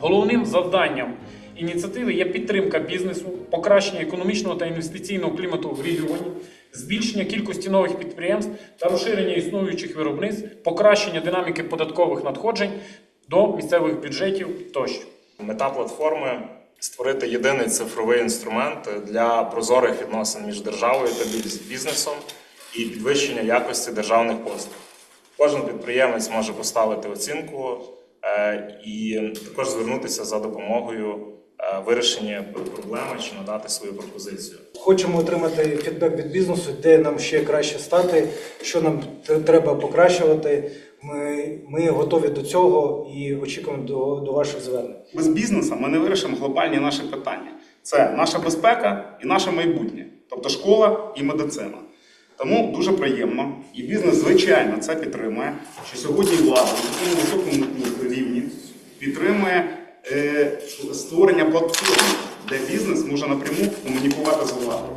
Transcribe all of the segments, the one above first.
Головним завданням ініціативи є підтримка бізнесу, покращення економічного та інвестиційного клімату в регіоні, збільшення кількості нових підприємств та розширення існуючих виробництв, покращення динаміки податкових надходжень до місцевих бюджетів тощо. Мета платформи створити єдиний цифровий інструмент для прозорих відносин між державою та бізнесом і підвищення якості державних послуг. Кожен підприємець може поставити оцінку і також звернутися за допомогою е, вирішення проблеми чи надати свою пропозицію. Хочемо отримати фідбек від бізнесу, де нам ще краще стати, що нам треба покращувати. Ми, ми готові до цього і очікуємо до, до ваших звернень. Без бізнесу ми не вирішимо глобальні наші питання. Це наша безпека і наше майбутнє, тобто школа і медицина. Тому дуже приємно, і бізнес, звичайно, це підтримує, що сьогодні влада на такому високому рівні підтримує е, створення платформи, де бізнес може напряму комунікувати з владою.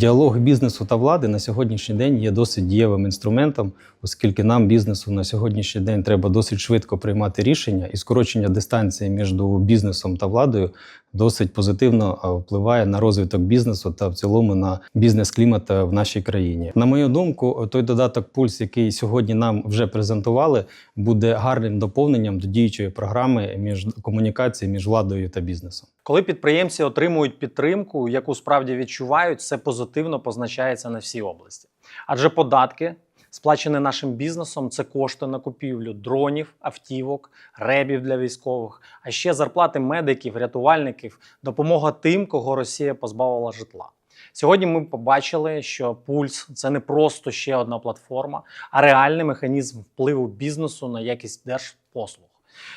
Діалог бізнесу та влади на сьогоднішній день є досить дієвим інструментом, оскільки нам, бізнесу, на сьогоднішній день треба досить швидко приймати рішення, і скорочення дистанції між бізнесом та владою досить позитивно впливає на розвиток бізнесу та в цілому на бізнес-клімат е, в нашій країні. На мою думку, той додаток Пульс, який сьогодні нам вже презентували, буде гарним доповненням до діючої програми між комунікації між владою та бізнесом. Коли підприємці отримують підтримку, яку справді відчувають, це позитивно позначається на всій області. Адже податки, сплачені нашим бізнесом, це кошти на купівлю дронів, автівок, ребів для військових, а ще зарплати медиків, рятувальників, допомога тим, кого Росія позбавила житла. Сьогодні ми побачили, що пульс це не просто ще одна платформа, а реальний механізм впливу бізнесу на якість держпослуг.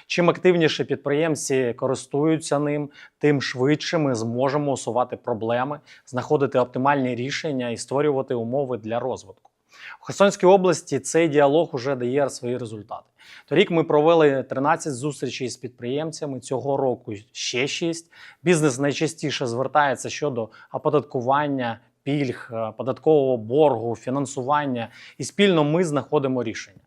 Чим активніше підприємці користуються ним, тим швидше ми зможемо усувати проблеми, знаходити оптимальні рішення і створювати умови для розвитку. У Херсонській області цей діалог уже дає свої результати. Торік ми провели 13 зустрічей з підприємцями. Цього року ще 6. Бізнес найчастіше звертається щодо оподаткування, пільг, е, податкового боргу, фінансування, і спільно ми знаходимо рішення.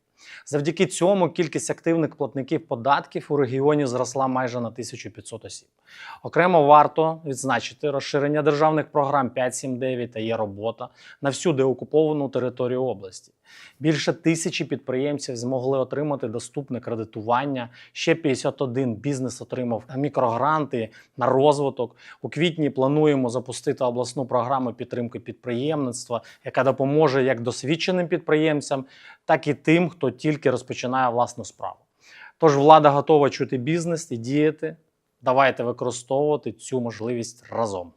Завдяки цьому кількість активних платників податків у регіоні зросла майже на 1500 осіб. Окремо варто відзначити розширення державних програм 5.7.9 та є робота на всю деокуповану територію області. Більше тисячі підприємців змогли отримати доступне кредитування. Ще 51 бізнес отримав мікрогранти на розвиток. У квітні плануємо запустити обласну програму підтримки підприємництва, яка допоможе як досвідченим підприємцям, так і тим, хто тільки розпочинає власну справу. Тож влада готова чути бізнес і діяти. Давайте використовувати цю можливість разом.